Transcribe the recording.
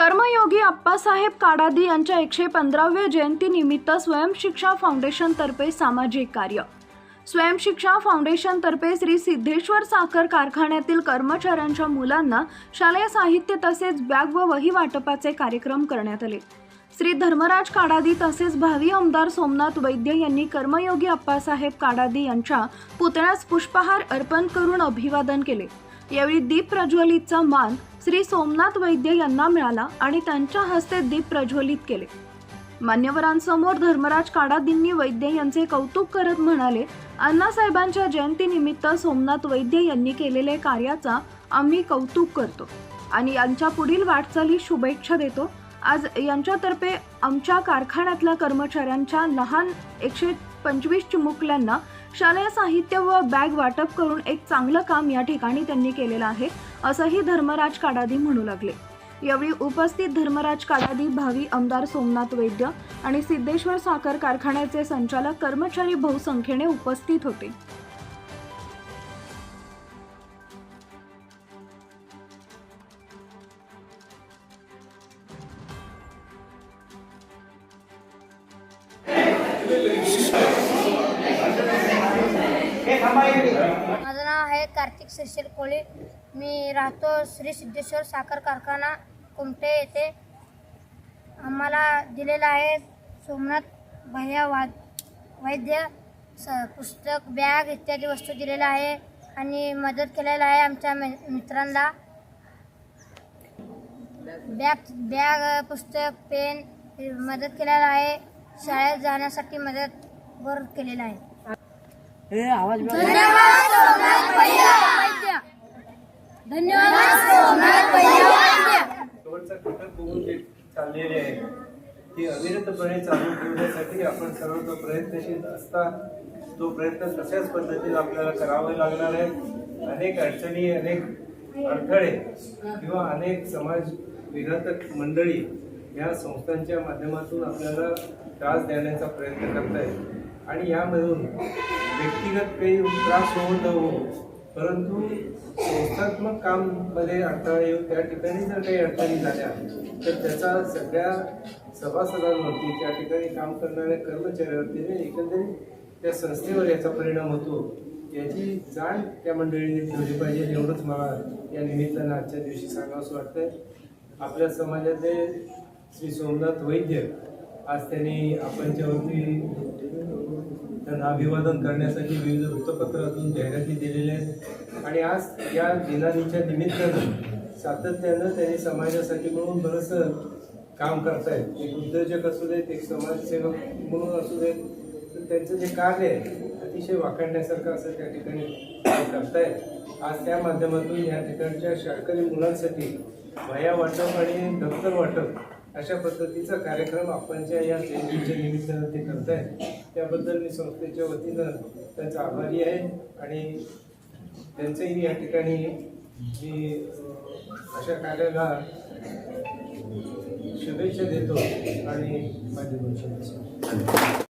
कर्मयोगी आप्पासाहेब काडादी यांच्या एकशे पंधराव्या जयंतीनिमित्त स्वयंशिक्षा फाउंडेशनतर्फे सामाजिक कार्य. स्वयंशिक्षा फाउंडेशनतर्फे श्री सिद्धेश्वर साखर कारखान्यातील कर्मचाऱ्यांच्या मुलांना शालेय साहित्य तसेच बॅग व वही वाटपाचे कार्यक्रम करण्यात आले. श्री धर्मराज काडादी तसेच भावी आमदार सोमनाथ वैद्य यांनी कर्मयोगी आप्पासाहेब काडादी यांच्या पुतळ्यास पुष्पहार अर्पण करून अभिवादन केले. यावेळी दीप प्रज्वलितचा मान श्री सोमनाथ वैद्य यांना मिळाला आणि त्यांच्या हस्ते दीप प्रज्वलित केले. मान्यवरांसमोर धर्मराज काडादींनी वैद्य यांचे कौतुक करत म्हणाले अण्णासाहेबांच्या जयंतीनिमित्त सोमनाथ वैद्य यांनी केलेले कार्याचा आम्ही कौतुक करतो आणि यांच्या पुढील वाटचाली शुभेच्छा देतो. आज यांच्यातर्फे आमच्या कारखान्यातल्या कर्मचाऱ्यांच्या लहान एकशे पंचवीस चिमुकल्यांना शालेय साहित्य व बॅग वाटप करून एक चांगलं काम या ठिकाणी त्यांनी केलेलं आहे असंही धर्मराज काडादी म्हणू लागले. यावेळी उपस्थित धर्मराज काडादी भावी आमदार सोमनाथ वैद्य आणि सिद्धेश्वर साखर कारखान्याचे संचालक कर्मचारी बहुसंख्येने उपस्थित होते. माझं नाव आहे कार्तिक शिरशील कोळी. मी राहतो श्री सिद्धेश्वर साखर कारखाना कुमटे येथे. आम्हाला दिलेला आहे सोमनाथ भैया वा वैद्य स पुस्तक बॅग इत्यादी वस्तू दिलेल्या आहे आणि मदत केलेला आहे आमच्या मि मित्रांना. बॅग बॅग पुस्तक पेन मदत केलेला आहे. शाळेत जाण्यासाठी मदत वर केलेला आहे. शेवटचा घटक बघून जे चाललेले आहे ती अविरतपणे चालू ठेवण्यासाठी आपण सर्व तो प्रयत्नशील असता तो प्रयत्न तशाच पद्धतीने आपल्याला करावे लागणार आहे अनेक अडचणी अनेक अडथळे किंवा अनेक समाज विघातक मंडळी या संस्थांच्या माध्यमातून आपल्याला त्रास देण्याचा प्रयत्न करतायत आणि यामधून व्यक्तिगत काही त्रास होऊ न हो परंतु संस्थात्मक काममध्ये अडथळा येऊन त्या ठिकाणी जर काही अडचणी झाल्या तर त्याचा सगळ्या सभासदांवरती त्या ठिकाणी काम करणाऱ्या कर्मचाऱ्यांवरती एकंदरीत त्या संस्थेवर याचा परिणाम होतो. याची जाण त्या मंडळीने ठेवली पाहिजे एवढंच मला या निमित्तानं आजच्या दिवशी सांगावंसं वाटतंय. आपल्या समाजातले श्री सोमनाथ वैद्य आज त्यांनी आपणच्यावरती त्यांना अभिवादन करण्यासाठी विविध वृत्तपत्रातून जाहिराती दिलेल्या आहेत. आणि आज या दिनानीच्या निमित्तानं सातत्यानं त्यांनी समाजासाठी म्हणून बरंचसं काम करतायत. एक उद्योजक असू देत एक समाजसेवक म्हणून असू देत तर त्यांचं जे कार्य आहे अतिशय वाखाणण्यासारखं असं त्या ठिकाणी करतायत. आज त्या माध्यमातून या ठिकाणच्या शाळकरी मुलांसाठी वया वाटप आणि दप्तर वाटप अशा पद्धतीचा कार्यक्रम आपण ज्या या जयंतीच्या निमित्तानं ते आहे त्याबद्दल मी संस्थेच्या वतीनं त्यांचा आभारी आहे आणि त्यांचंही या ठिकाणी मी अशा कार्याला शुभेच्छा देतो आणि माझे